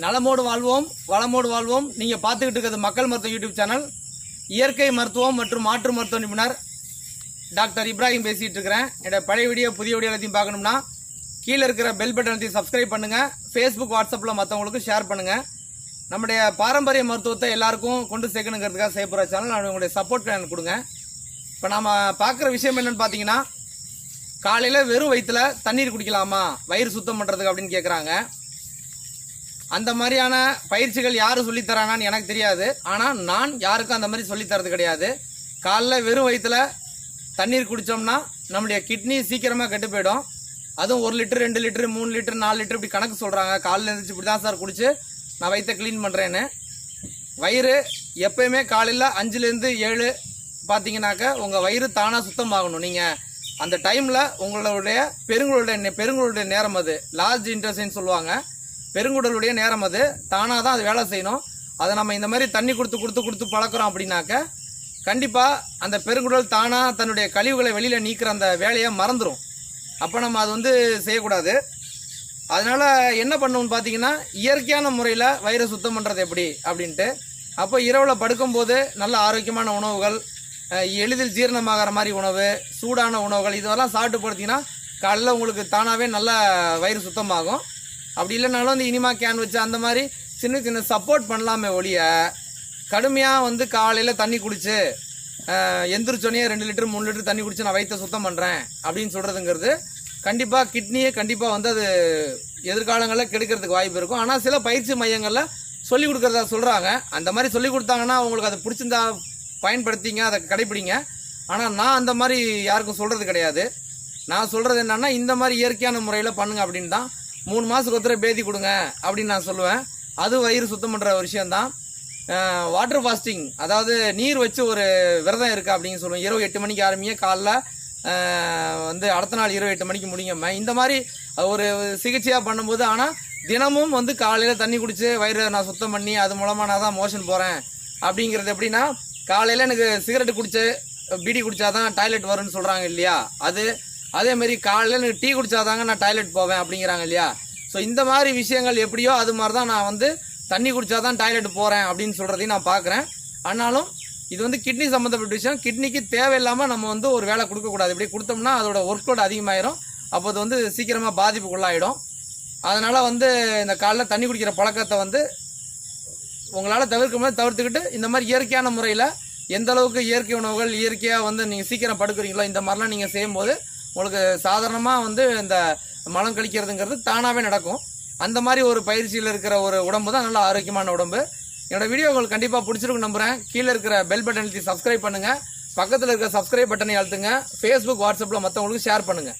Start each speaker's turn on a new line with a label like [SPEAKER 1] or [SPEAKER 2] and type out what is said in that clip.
[SPEAKER 1] நலமோடு வாழ்வோம் வளமோடு வாழ்வோம். நீங்கள் பார்த்துக்கிட்டு இருக்கிறது மக்கள் மருத்துவம் யூடியூப் சேனல். இயற்கை மருத்துவம் மற்றும் மாற்று மருத்துவ நிபுணர் டாக்டர் இப்ராஹிம் பேசிகிட்டு இருக்கிறேன். என்னோட பழைய வீடியோ புதிய வீடியோ எல்லாத்தையும் பார்க்கணும்னா கீழே இருக்கிற பெல் பட்டனத்தையும் சப்ஸ்கிரைப் பண்ணுங்கள் ஃபேஸ்புக் வாட்ஸ்அப்பில் மற்றவங்களுக்கு ஷேர் பண்ணுங்கள் நம்முடைய பாரம்பரிய மருத்துவத்தை எல்லாருக்கும் கொண்டு சேர்க்கணுங்கிறதுக்காக செய்யப்படுற சேனல். நான் உங்களுடைய சப்போர்ட் எனக்கு கொடுங்க. இப்போ நாம் பார்க்குற விஷயம் என்னன்னு பார்த்தீங்கன்னா காலையில் வெறும் வயிற்றுல தண்ணீர் குடிக்கலாமா? வயிறு சுத்தம் பண்ணுறதுக்கு அப்படின்னு கேட்குறாங்க அந்த மாதிரியான பயிற்சிகள் யார் சொல்லித்தரானான்னு எனக்கு தெரியாது. ஆனால் நான் யாருக்கும் அந்த மாதிரி சொல்லித்தரது கிடையாது. காலைல வெறும் வயிற்றில் தண்ணீர் குடித்தோம்னா நம்முடைய கிட்னி சீக்கிரமாக கெட்டு போயிடும். அதுவும் ஒரு லிட்டர் ரெண்டு லிட்டரு மூணு லிட்டர் நாலு லிட்டர் இப்படி கணக்கு சொல்கிறாங்க காலையில் எழுந்திரிச்சு இப்படி தான் சார் குடிச்சு நான் வயிற்றை க்ளீன் பண்ணுறேன்னு வயிறு எப்பயுமே காலையில் அஞ்சுலேருந்து ஏழு பார்த்தீங்கன்னாக்கா உங்கள் வயிறு தானாக சுத்தமாகணும். நீங்கள் அந்த டைமில் உங்களுடைய பெருங்களுடைய பெருங்களுடைய நேரம் அது. லார்ஜ் இன்டர்சைன் சொல்லுவாங்க. பெருங்குடலுடைய நேரம் அது. தானாக தான் அது வேலை செய்யணும். அதை நம்ம இந்த மாதிரி தண்ணி கொடுத்து கொடுத்து கொடுத்து பழக்கிறோம் அப்படின்னாக்க கண்டிப்பாக அந்த பெருங்குடல் தானாக தன்னுடைய கழிவுகளை வெளியில் நீக்கிற அந்த வேலையை மறந்துடும் அப்போ நம்ம அது வந்து செய்யக்கூடாது. அதனால் என்ன பண்ணணும்னு பார்த்தீங்கன்னா இயற்கையான முறையில் வயிறை சுத்தம் பண்ணுறது எப்படி அப்படின்ட்டு. அப்போ இரவில் படுக்கும்போது நல்ல ஆரோக்கியமான உணவுகள் எளிதில் ஜீரணமாகிற மாதிரி உணவு சூடான உணவுகள் இதெல்லாம் சாப்பிட்டு படுத்திங்கன்னா காலைல உங்களுக்கு தானாகவே நல்ல வயிறு சுத்தமாகும். அப்படி இல்லைனாலும் இந்த இனிமா கேன் வச்சு அந்த மாதிரி சின்ன சின்ன சப்போர்ட் பண்ணலாமே ஒழிய கடுமையாக வந்து காலையில் தண்ணி குடிச்சு எந்திரிச்சோன்னே ரெண்டு லிட்டர் மூணு லிட்டர் தண்ணி குடிச்சு நான் வயிற்ற சுத்தம் பண்ணுறேன் அப்படின்னு சொல்கிறதுங்கிறது கண்டிப்பாக கிட்னியை கண்டிப்பாக வந்து அது எதிர்காலங்களில் கெடுக்கிறதுக்கு வாய்ப்பு இருக்கும். ஆனால் சில பயிற்சி மையங்களில் சொல்லிக் கொடுக்குறதா சொல்கிறாங்க அந்த மாதிரி சொல்லிக் கொடுத்தாங்கன்னா உங்களுக்கு அதை பிடிச்சிருந்தா பயன்படுத்திங்க அதை கடைப்பிடிங்க. ஆனால் நான் அந்த மாதிரி யாருக்கும் சொல்கிறது கிடையாது. நான் சொல்கிறது என்னென்னா இந்த மாதிரி இயற்கையான முறையில் பண்ணுங்க அப்படின்னு தான் மூணு மாதத்துக்கு ஒருத்தர பேதி கொடுங்க அப்படின்னு நான் சொல்லுவேன். அது வயிறு சுத்தம் பண்ணுற ஒரு விஷயம்தான். வாட்டர் ஃபாஸ்டிங் அதாவது நீர் வச்சு ஒரு விரதம் இருக்குது அப்படின்னு சொல்லுவேன் இரவு எட்டு மணிக்கு ஆரம்பிங்க காலைல வந்து அடுத்த நாள் இரவு எட்டு மணிக்கு முடிங்கம்மா இந்த மாதிரி ஒரு சிகிச்சையாக பண்ணும்போது ஆனால் தினமும் வந்து காலையில் தண்ணி குடித்து வயிறு நான் சுத்தம் பண்ணி அது மூலமாக நான் தான் மோஷன் போகிறேன் அப்படிங்கிறது எப்படின்னா காலையில் எனக்கு சிகரெட்டு குடித்து பீடி குடிச்சாதான் டாய்லெட் வரும்னு சொல்கிறாங்க இல்லையா? அது அதே மாதிரி காலையில் எனக்கு டீ குடித்தாதாங்க நான் டாய்லெட் போவேன் அப்படிங்கிறாங்க இல்லையா? ஸோ இந்த மாதிரி விஷயங்கள் எப்படியோ அது மாதிரி தான் நான் வந்து தண்ணி குடிச்சாதான் டாய்லெட் போகிறேன் அப்படின்னு சொல்கிறதையும் நான் பார்க்குறேன் ஆனாலும் இது வந்து கிட்னி சம்மந்தப்பட்ட விஷயம். கிட்னிக்கு தேவையில்லாமல் நம்ம வந்து ஒரு வேலை கொடுக்கக்கூடாது இப்படி கொடுத்தோம்னா அதோட ஒர்க் லோட் அதிகமாயிரும். அப்போ அது வந்து சீக்கிரமாக பாதிப்புக்குள்ளாயிடும். அதனால் வந்து இந்த காலைல தண்ணி குடிக்கிற பழக்கத்தை வந்து உங்களால் தவிர்க்க முடியாது. தவிர்த்துக்கிட்டு இந்த மாதிரி இயற்கையான முறையில் எந்த அளவுக்கு இயற்கை உணவுகள் இயற்கையாக வந்து நீங்கள் சீக்கிரம் படுக்கிறீங்களோ இந்த மாதிரிலாம் நீங்கள் செய்யும்போது உங்களுக்கு சாதாரணமாக வந்து இந்த மலம் கழிக்கிறதுங்கிறது தானாகவே நடக்கும். அந்த மாதிரி ஒரு பயிற்சியில் இருக்கிற ஒரு உடம்பு தான் நல்ல ஆரோக்கியமான உடம்பு. என்னோட வீடியோ உங்களுக்கு கண்டிப்பாக பிடிச்சிருக்கும் நம்புகிறேன் கீழே இருக்கிற பெல் பட்டன் அழுத்தி சப்ஸ்கிரைப் பண்ணுங்கள் பக்கத்தில் இருக்கிற சப்ஸ்கிரைப் பட்டனை அழுத்துங்க. ஃபேஸ்புக் வாட்ஸ்அப்பில் மற்றவங்களுக்கு ஷேர் பண்ணுங்கள்